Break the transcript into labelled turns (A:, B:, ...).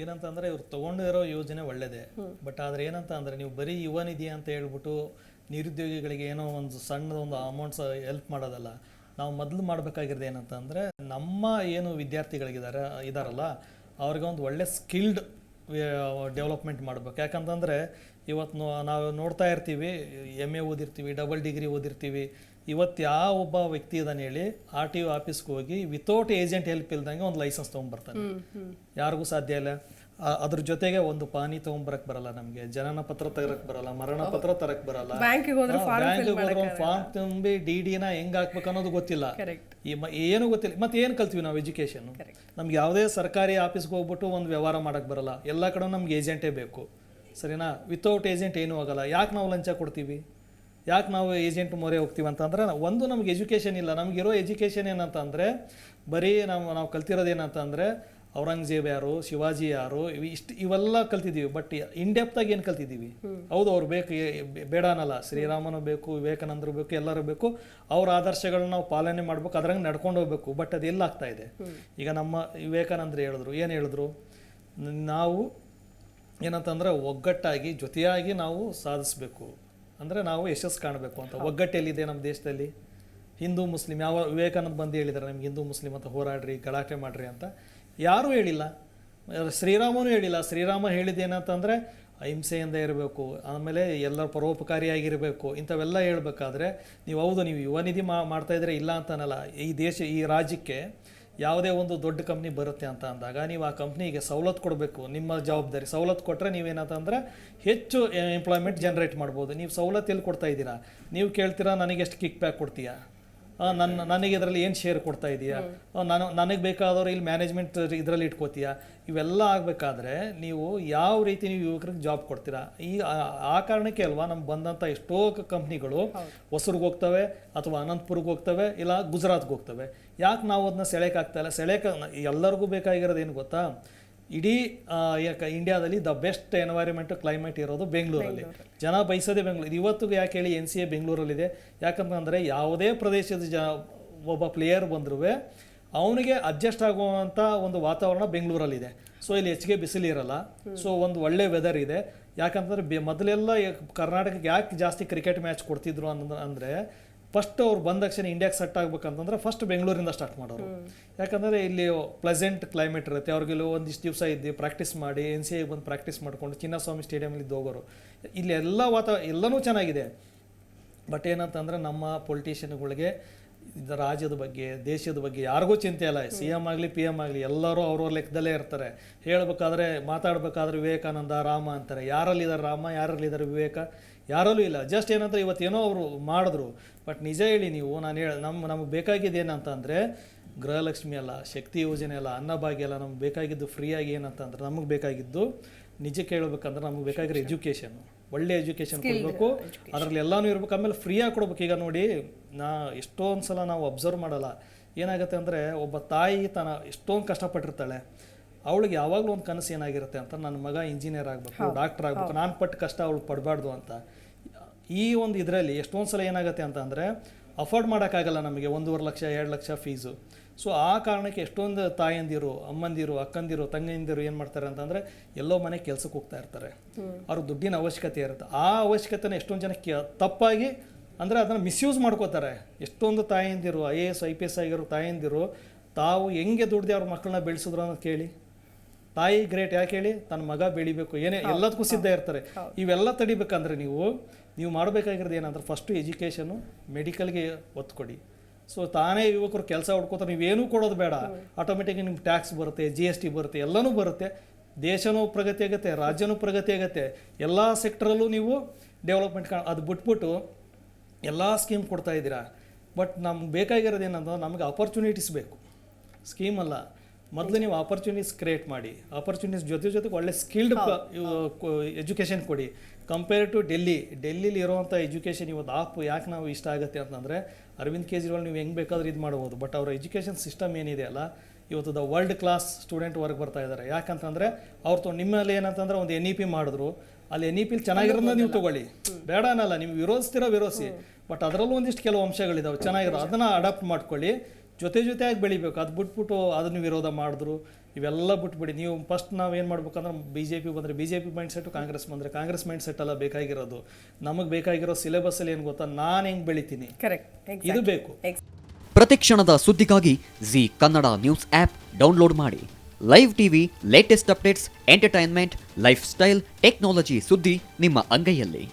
A: ಏನಂತ ಇವ್ರು ತಗೊಂಡಿರೋ ಯೋಜನೆ ಒಳ್ಳೇದೇ. ಬಟ್ ಆದ್ರೆ ಏನಂತ ಅಂದ್ರೆ ನೀವು ಬರೀ ಯುವ ನಿಧಿ ಅಂತ ಹೇಳ್ಬಿಟ್ಟು ನಿರುದ್ಯೋಗಿಗಳಿಗೆ ಏನೋ ಒಂದು ಸಣ್ಣ ಒಂದು ಅಮೌಂಟ್ಸ್ ಹೆಲ್ಪ್ ಮಾಡೋದಲ್ಲ. ನಾವು ಮೊದಲು ಮಾಡಬೇಕಾಗಿರೋದು ಏನಂತ ಅಂದ್ರೆ ನಮ್ಮ ಏನು ವಿದ್ಯಾರ್ಥಿಗಳಿಗಿದ್ದಾರೆ ಇದ್ದಾರಲ್ಲ ಅವ್ರಿಗೆ ಒಂದು ಒಳ್ಳೆ ಸ್ಕಿಲ್ಡ್ ಡೆವಲಪ್ಮೆಂಟ್ ಮಾಡಬೇಕು. ಯಾಕಂತಂದರೆ ಇವತ್ತು ನೋ- ನಾವು ನೋಡ್ತಾ ಇರ್ತೀವಿ ಎಂ ಎ ಓದಿರ್ತೀವಿ ಡಬಲ್ ಡಿಗ್ರಿ ಓದಿರ್ತೀವಿ. ಇವತ್ತು ಯಾವ ಒಬ್ಬ ವ್ಯಕ್ತಿ ಇದಾನೆ ಹೇಳಿ ಆರ್ ಟಿ ಒ ಆಫೀಸ್ಗೆ ಹೋಗಿ ವಿತೌಟ್ ಏಜೆಂಟ್ ಹೆಲ್ಪ್ ಇಲ್ದಂಗೆ ಒಂದು ಲೈಸೆನ್ಸ್ ತೊಗೊಂಡ್ಬರ್ತಾನೆ ಯಾರಿಗೂ ಸಾಧ್ಯ ಇಲ್ಲ. ಅದ್ರ ಜೊತೆಗೆ ಒಂದು ಪಾನಿ ತಗೊಂಬರಕ್ ಬರಲ್ಲ ನಮಗೆ ಜನನ ಪತ್ರ ತರಕ್ ಬರಲ್ಲ ಮರಣ ಪತ್ರ ತರಕ್ ಬರಲ್ಲ.
B: ಬ್ಯಾಂಕಿಗೆ ಹೋದ್ರೆ
A: ಫಾರ್ಮ್ ತುಂಬಿ ಡಿ ನ ಹೆಂಗ್ ಹಾಕ್ಬೇಕು ಅನ್ನೋದು ಗೊತ್ತಿಲ್ಲ.
B: ಕರೆಕ್ಟ್
A: ಈ ಮ- ಏನು ಗೊತ್ತಿಲ್ಲ. ಮತ್ತೆ ಏನ್ ಕಲ್ತೀವಿ ನಾವು ಎಜುಕೇಶನ್ ನಮ್ಗೆ ಯಾವುದೇ ಸರ್ಕಾರಿ ಆಫೀಸ್ಗೆ ಹೋಗ್ಬಿಟ್ಟು ಒಂದು ವ್ಯವಹಾರ ಮಾಡಕ್ ಬರಲ್ಲ. ಎಲ್ಲ ಕಡೆ ನಮ್ಗೆ ಏಜೆಂಟೇ ಬೇಕು. ಸರಿನಾ? ವಿತೌಟ್ ಏಜೆಂಟ್ ಏನೂ ಆಗಲ್ಲ. ಯಾಕೆ ನಾವು ಲಂಚ ಕೊಡ್ತೀವಿ? ಯಾಕೆ ನಾವು ಏಜೆಂಟ್ ಮೊರೆ ಹೋಗ್ತೀವಿ ಅಂತಂದ್ರೆ ಒಂದು ನಮ್ಗೆ ಎಜುಕೇಷನ್ ಇಲ್ಲ. ನಮಗಿರೋ ಎಜುಕೇಷನ್ ಏನಂತ ಅಂದರೆ ಬರೀ ನಾವು ನಾವು ಕಲ್ತಿರೋದು ಏನಂತ ಅಂದರೆ ಔರಂಗಜೇಬ್ ಯಾರು ಶಿವಾಜಿ ಯಾರು ಇವು ಇಷ್ಟು ಇವೆಲ್ಲ ಕಲ್ತಿದ್ದೀವಿ. ಬಟ್ ಇನ್ ಆಗಿ ಏನು ಕಲ್ತಿದ್ದೀವಿ? ಹೌದು ಅವ್ರು ಬೇಕು ಬೇಡ ಅನ್ನಲ್ಲ ಶ್ರೀರಾಮನು ಬೇಕು ವಿವೇಕಾನಂದರು ಬೇಕು ಎಲ್ಲರೂ ಬೇಕು. ಅವ್ರ ಆದರ್ಶಗಳನ್ನ ನಾವು ಪಾಲನೆ ಮಾಡಬೇಕು ಅದ್ರಂಗೆ ನಡ್ಕೊಂಡು ಹೋಗ್ಬೇಕು. ಬಟ್ ಅದು ಎಲ್ಲಾಗ್ತಾ ಇದೆ? ಈಗ ನಮ್ಮ ವಿವೇಕಾನಂದರು ಹೇಳಿದ್ರು. ಏನು ಹೇಳಿದ್ರು? ನಾವು ಏನಂತಂದ್ರೆ ಒಗ್ಗಟ್ಟಾಗಿ ಜೊತೆಯಾಗಿ ನಾವು ಸಾಧಿಸಬೇಕು. ಅಂದರೆ ನಾವು ಯಶಸ್ಸು ಕಾಣಬೇಕು ಅಂತ. ಒಗ್ಗಟ್ಟೆಲ್ಲಿದೆ ನಮ್ಮ ದೇಶದಲ್ಲಿ? ಹಿಂದೂ ಮುಸ್ಲಿಂ ಯಾವ ವಿವೇಕಾನಂದ ಬಂದು ಹೇಳಿದ್ದಾರೆ ನಿಮ್ಗೆ ಹಿಂದೂ ಮುಸ್ಲಿಂ ಅಂತ ಹೋರಾಡ್ರಿ ಗಲಾಟೆ ಮಾಡ್ರಿ ಅಂತ. ಯಾರೂ ಹೇಳಿಲ್ಲ. ಶ್ರೀರಾಮನು ಹೇಳಿಲ್ಲ. ಶ್ರೀರಾಮ ಹೇಳಿದ್ದೇನಂತಂದರೆ, ಅಹಿಂಸೆಯಿಂದ ಇರಬೇಕು, ಆಮೇಲೆ ಎಲ್ಲರ ಪರೋಪಕಾರಿಯಾಗಿರಬೇಕು, ಇಂಥವೆಲ್ಲ ಹೇಳ್ಬೇಕಾದ್ರೆ, ನೀವು ಹೌದು, ನೀವು ಯುವ ನಿಧಿ ಮಾ, ಮಾಡ್ತಾ ಇದ್ರೆ ಇಲ್ಲ ಅಂತನಲ್ಲ. ಈ ದೇಶ, ಈ ರಾಜ್ಯಕ್ಕೆ ಯಾವುದೇ ಒಂದು ದೊಡ್ಡ ಕಂಪ್ನಿ ಬರುತ್ತೆ ಅಂತ ಅಂದಾಗ, ನೀವು ಆ ಕಂಪ್ನಿಗೆ ಸವಲತ್ತು ಕೊಡಬೇಕು, ನಿಮ್ಮ ಜವಾಬ್ದಾರಿ ಸವಲತ್ತು ಕೊಟ್ಟರೆ ನೀವೇನಂತಂದ್ರೆ, ಹೆಚ್ಚು ಎಂಪ್ಲಾಯ್ಮೆಂಟ್ ಜನ್ರೇಟ್ ಮಾಡ್ಬೋದು. ನೀವು ಸವಲತ್ತು ಎಲ್ಲಿ ಕೊಡ್ತಾ ಇದ್ದೀರಾ. ನೀವು ಕೇಳ್ತೀರಾ, ನನಗೆ ಎಷ್ಟು ಕಿಕ್ ಬ್ಯಾಕ್ ಕೊಡ್ತೀಯಾ? ನನ್ನ ನನಗೆ ಇದರಲ್ಲಿ ಏನು ಶೇರ್ ಕೊಡ್ತಾ ಇದೆಯಾ? ನಾನು ನನಗೆ ಬೇಕಾದವ್ರು ಇಲ್ಲಿ ಮ್ಯಾನೇಜ್ಮೆಂಟ್ ಇದರಲ್ಲಿ ಇಟ್ಕೋತೀಯಾ? ಇವೆಲ್ಲ ಆಗಬೇಕಾದ್ರೆ ನೀವು ಯಾವ ರೀತಿ ನೀವು ಯುವಕರಿಗೆ ಜಾಬ್ ಕೊಡ್ತೀರಾ? ಈ ಆ- ಕಾರಣಕ್ಕೆ ಅಲ್ವಾ ನಮ್ಗೆ ಬಂದಂಥ ಎಷ್ಟೋ ಕಂಪ್ನಿಗಳು ಹೊಸೂರ್ಗೆ ಹೋಗ್ತವೆ ಅಥವಾ ಅನಂತಪುರ್ಗೆ ಹೋಗ್ತವೆ ಇಲ್ಲ ಗುಜರಾತ್ಗೆ ಹೋಗ್ತವೆ. ಯಾಕೆ ನಾವು ಅದನ್ನ ಸೆಳೆಯೋಕ್ಕಾಗ್ತಾ ಇಲ್ಲ? ಸೆಳೆಯಕ್ಕೆ ಎಲ್ಲರಿಗೂ ಬೇಕಾಗಿರೋದು ಏನು ಗೊತ್ತಾ? ಇಡೀ ಯಾಕೆ ಇಂಡಿಯಾದಲ್ಲಿ ದ ಬೆಸ್ಟ್ ಎನ್ವೈರನ್ಮೆಂಟ್ ಕ್ಲೈಮೇಟ್ ಇರೋದು ಬೆಂಗಳೂರಲ್ಲಿ. ಜನ ಬಯಸೋದೇ ಬೆಂಗಳೂರು. ಇವತ್ತಿಗೂ ಯಾಕೆ ಹೇಳಿ ಎನ್ ಸಿ ಎ ಬೆಂಗಳೂರಲ್ಲಿದೆ? ಯಾಕಂತಂದರೆ ಯಾವುದೇ ಪ್ರದೇಶದ ಜ ಒಬ್ಬ ಪ್ಲೇಯರ್ ಬಂದರೂ ಅವನಿಗೆ ಅಡ್ಜಸ್ಟ್ ಆಗುವಂಥ ಒಂದು ವಾತಾವರಣ ಬೆಂಗಳೂರಲ್ಲಿದೆ. ಸೊ ಇಲ್ಲಿ ಹೆಚ್ಚಿಗೆ ಬಿಸಿಲು ಇರಲ್ಲ. ಸೊ ಒಂದು ಒಳ್ಳೆ ವೆದರ್ ಇದೆ. ಯಾಕಂತಂದರೆ ಬೆ ಮೊದಲೆಲ್ಲ ಕರ್ನಾಟಕಕ್ಕೆ ಯಾಕೆ ಜಾಸ್ತಿ ಕ್ರಿಕೆಟ್ ಮ್ಯಾಚ್ ಕೊಡ್ತಿದ್ರು ಅನ್ನೋದು ಅಂದರೆ ಫಸ್ಟ್ ಅವ್ರು ಬಂದ ತಕ್ಷಣ ಇಂಡಿಯಾಗೆ ಸೆಟ್ ಆಗ್ಬೇಕಂತಂದ್ರೆ ಫಸ್ಟ್ ಬೆಂಗಳೂರಿಂದ ಸ್ಟಾರ್ಟ್ ಮಾಡೋರು. ಯಾಕಂದರೆ ಇಲ್ಲಿ ಪ್ಲೆಸೆಂಟ್ ಕ್ಲೈಮೇಟ್ ಇರುತ್ತೆ. ಅವ್ರಿಗೆ ಇಲ್ಲಿ ಒಂದಿಷ್ಟು ದಿವಸ ಇದ್ದು ಪ್ರಾಕ್ಟೀಸ್ ಮಾಡಿ ಎನ್ ಸಿ ಐ ಬಂದು ಪ್ರಾಕ್ಟೀಸ್ ಮಾಡ್ಕೊಂಡು ಚಿನ್ನಸ್ವಾಮಿ ಸ್ಟೇಡಿಯಮಲ್ಲಿ ಹೋಗೋರು. ಇಲ್ಲಿ ಎಲ್ಲ ವಾತಾವರಣ ಎಲ್ಲನೂ ಚೆನ್ನಾಗಿದೆ. ಬಟ್ ಏನಂತಂದ್ರೆ ನಮ್ಮ ಪೊಲಿಟಿಷಿಯನ್ಗಳಿಗೆ ರಾಜ್ಯದ ಬಗ್ಗೆ ದೇಶದ ಬಗ್ಗೆ ಯಾರಿಗೂ ಚಿಂತೆ ಇಲ್ಲ. ಸಿ ಎಂ ಆಗಲಿ ಪಿ ಎಂ ಆಗಲಿ ಎಲ್ಲರೂ ಅವ್ರವ್ರ ಲೆಕ್ಕದಲ್ಲೇ ಇರ್ತಾರೆ. ಹೇಳಬೇಕಾದ್ರೆ ಮಾತಾಡಬೇಕಾದ್ರೆ ವಿವೇಕಾನಂದ ರಾಮ ಅಂತಾರೆ. ಯಾರಲ್ಲಿದ್ದಾರೆ ರಾಮ ಯಾರಲ್ಲಿದ್ದಾರೆ ವಿವೇಕ? ಯಾರಲ್ಲೂ ಇಲ್ಲ. ಜಸ್ಟ್ ಏನಂದ್ರೆ ಇವತ್ತೇನೋ ಅವರು ಮಾಡಿದ್ರು. ಬಟ್ ನಿಜ ಹೇಳಿ ನೀವು ನಾನು ಹೇಳ ನಮ್ಮ ನಮಗೆ ಬೇಕಾಗಿದ್ದು ಏನಂತ ಅಂದರೆ ಗೃಹಲಕ್ಷ್ಮಿ ಅಲ್ಲ ಶಕ್ತಿ ಯೋಜನೆ ಅಲ್ಲ ಅನ್ನಭಾಗ್ಯ ಅಲ್ಲ ನಮ್ಗೆ ಬೇಕಾಗಿದ್ದು ಫ್ರೀಯಾಗಿ ಏನಂತಂದ್ರೆ ನಮಗೆ ಬೇಕಾಗಿದ್ದು ನಿಜಕ್ಕೆ ಹೇಳ್ಬೇಕಂದ್ರೆ ನಮಗೆ ಬೇಕಾಗಿರೋ ಎಜುಕೇಷನ್ ಒಳ್ಳೆ ಎಜುಕೇಷನ್ ಕೊಡಬೇಕು. ಅದರಲ್ಲಿ ಎಲ್ಲಾನು ಇರಬೇಕು. ಆಮೇಲೆ ಫ್ರೀಯಾಗಿ ಕೊಡ್ಬೇಕು. ಈಗ ನೋಡಿ ನಾ ಎಷ್ಟೊಂದು ಸಲ ನಾವು ಅಬ್ಸರ್ವ್ ಮಾಡಲ್ಲ. ಏನಾಗುತ್ತೆ ಅಂದರೆ ಒಬ್ಬ ತಾಯಿ ತನ್ನ ಎಷ್ಟೊಂದು ಕಷ್ಟಪಟ್ಟಿರ್ತಾಳೆ. ಅವಳಿಗೆ ಯಾವಾಗಲೂ ಒಂದು ಕನಸು ಏನಾಗಿರುತ್ತೆ ಅಂತ ನನ್ನ ಮಗ ಇಂಜಿನಿಯರ್ ಆಗಬೇಕು ಡಾಕ್ಟರ್ ಆಗಬೇಕು. ನಾನು ಪಟ್ಟು ಕಷ್ಟ ಅವಳು ಪಡಬಾರ್ದು ಅಂತ. ಈ ಒಂದು ಇದರಲ್ಲಿ ಎಷ್ಟೊಂದು ಸಲ ಏನಾಗುತ್ತೆ ಅಂತ ಅಂದರೆ ಅಫೋರ್ಡ್ ಮಾಡೋಕ್ಕಾಗಲ್ಲ ನಮಗೆ ಒಂದೂವರೆ ಲಕ್ಷ ಎರಡು ಲಕ್ಷ ಫೀಸು ಸೊ ಆ ಕಾರಣಕ್ಕೆ ಎಷ್ಟೊಂದು ತಾಯಂದಿರು ಅಮ್ಮಂದಿರು ಅಕ್ಕಂದಿರು ತಂಗಿಂದಿರು ಏನು ಮಾಡ್ತಾರೆ ಅಂತಂದರೆ ಎಲ್ಲೋ ಮನೆ ಕೆಲಸಕ್ಕೆ ಹೋಗ್ತಾ ಇರ್ತಾರೆ. ಅವ್ರ ದುಡ್ಡಿನ ಅವಶ್ಯಕತೆ ಇರುತ್ತೆ. ಆ ಅವಶ್ಯಕತೆನ ಎಷ್ಟೊಂದು ಜನಕ್ಕೆ ತಪ್ಪಾಗಿ ಅಂದರೆ ಅದನ್ನು ಮಿಸ್ಯೂಸ್ ಮಾಡ್ಕೋತಾರೆ. ಎಷ್ಟೊಂದು ತಾಯಂದಿರು I A S I P S ಆಗಿರೋ ತಾಯಂದಿರು ತಾವು ಹೆಂಗೆ ದುಡ್ದು ಅವ್ರ ಮಕ್ಕಳನ್ನ ಬೆಳೆಸಿದ್ರು ಅನ್ನೋದು ಕೇಳಿ. ತಾಯಿ ಗ್ರೇಟ್ ಯಾಕೆ ಹೇಳಿ? ತನ್ನ ಮಗ ಬೆಳಿಬೇಕು. ಏನೇ ಎಲ್ಲದಕ್ಕೂ ಸಿದ್ಧ ಇರ್ತಾರೆ. ಇವೆಲ್ಲ ತಡಿಬೇಕಂದ್ರೆ ನೀವು ನೀವು ಮಾಡಬೇಕಾಗಿರೋದು ಏನಂದ್ರೆ ಫಸ್ಟು ಎಜುಕೇಷನು ಮೆಡಿಕಲ್ಗೆ ಒತ್ತು ಕೊಡಿ. ಸೊ ತಾನೇ ಯುವಕರು ಕೆಲಸ ಹುಡ್ಕೋತಾರೆ ನೀವೇನೂ ಕೊಡೋದು ಬೇಡ. ಆಟೋಮೆಟಿಕ್ ನಿಮ್ಗೆ ಟ್ಯಾಕ್ಸ್ ಬರುತ್ತೆ ಜಿ ಎಸ್ ಟಿ ಬರುತ್ತೆ ಎಲ್ಲನೂ ಬರುತ್ತೆ. ದೇಶನೂ ಪ್ರಗತಿ ಆಗುತ್ತೆ ರಾಜ್ಯನೂ ಪ್ರಗತಿ ಆಗುತ್ತೆ. ಎಲ್ಲ ಸೆಕ್ಟ್ರಲ್ಲೂ ನೀವು ಡೆವಲಪ್ಮೆಂಟ್ ಕಾಣ ಅದು ಬಿಟ್ಬಿಟ್ಟು ಎಲ್ಲ ಸ್ಕೀಮ್ ಕೊಡ್ತಾ ಇದ್ದೀರಾ. ಬಟ್ ನಮ್ಗೆ ಬೇಕಾಗಿರೋದು ಏನಂದ್ರೆ ನಮಗೆ ಅಪರ್ಚುನಿಟೀಸ್ ಬೇಕು. ಸ್ಕೀಮ್ ಅಲ್ಲ. ಮೊದಲು ನೀವು ಆಪರ್ಚುನಿಟೀಸ್ ಕ್ರಿಯೇಟ್ ಮಾಡಿ ಆಪರ್ಚುನಿಟೀಸ್ ಜೊತೆ ಜೊತೆಗೆ ಒಳ್ಳೆ ಸ್ಕಿಲ್ಡ್ ಎಜುಕೇಷನ್ ಕೊಡಿ. ಕಂಪೇರ್ ಟು ಡೆಲ್ಲಿ ಡೆಲ್ಲಿಲಿ ಇರುವಂಥ ಎಜುಕೇಷನ್ ಇವತ್ತು ಆಪ್ ಯಾಕೆ ನಾವು ಇಷ್ಟ ಆಗುತ್ತೆ ಅಂತಂದರೆ ಅರವಿಂದ್ ಕೇಜ್ರಿವಾಲ್ ನೀವು ಹೆಂಗೆ ಬೇಕಾದ್ರೂ ಇದು ಮಾಡ್ಬೋದು ಬಟ್ ಅವರ ಎಜುಕೇಷನ್ ಸಿಸ್ಟಮ್ ಏನಿದೆ ಅಲ್ಲ ಇವತ್ತು the world class student work ಬರ್ತಾ ಇದ್ದಾರೆ ಯಾಕಂತಂದರೆ ಅವ್ರು ತೊ- ನಿಮ್ಮಲ್ಲಿ ಏನಂತಂದ್ರೆ ಒಂದು ಎನ್ ಇ ಪಿ ಮಾಡಿದ್ರು ಅಲ್ಲಿ ಎನ್ ಇ ಪಿಲಿ ಚೆನ್ನಾಗಿರೋದನ್ನ ನೀವು ತಗೊಳ್ಳಿ. ಬೇಡ ಅನ್ನಲ್ಲ ನೀವು ವಿರೋಧಿಸ್ತಿರೋ ವಿರೋಧಿಸಿ ಬಟ್ ಅದರಲ್ಲೂ ಒಂದಿಷ್ಟು ಕೆಲವು ಅಂಶಗಳಿದಾವೆ ಚೆನ್ನಾಗಿರೋ ಅದನ್ನು ಅಡಾಪ್ಟ್ ಮಾಡ್ಕೊಳ್ಳಿ. ಜೊತೆ ಜೊತೆಯಾಗಿ ಬೆಳಿಬೇಕು. ಅದು ಬಿಟ್ಬಿಟ್ಟು ಅದನ್ನು ವಿರೋಧ ಮಾಡಿದ್ರು. ಇವೆಲ್ಲ ಬಿಟ್ಬಿಡಿ. ನೀವು ಫಸ್ಟ್ ನಾವು ಏನು ಮಾಡ್ಬೇಕಂದ್ರೆ ಬಿ ಜೆ ಪಿ ಬಂದರೆ B J P mind set Congress ಬಂದರೆ ಕಾಂಗ್ರೆಸ್ ಮೈಂಡ್ ಸೆಟ್ ಎಲ್ಲ ಬೇಕಾಗಿರೋದು. ನಮಗೆ ಬೇಕಾಗಿರೋ ಸಿಲೆಬಸ್ಸಲ್ಲಿ ಏನು ಗೊತ್ತಾ? ನಾನು ಹೆಂಗೆ ಬೆಳಿತೀನಿ?
B: ಕರೆಕ್ಟ್
A: ಇದು ಬೇಕು.
C: ಪ್ರತಿಕ್ಷಣದ ಸುದ್ದಿಗಾಗಿ Zee Kannada news app download ಮಾಡಿ. Live TV latest updates entertainment life style technology ಸುದ್ದಿ ನಿಮ್ಮ ಅಂಗೈಯಲ್ಲಿ.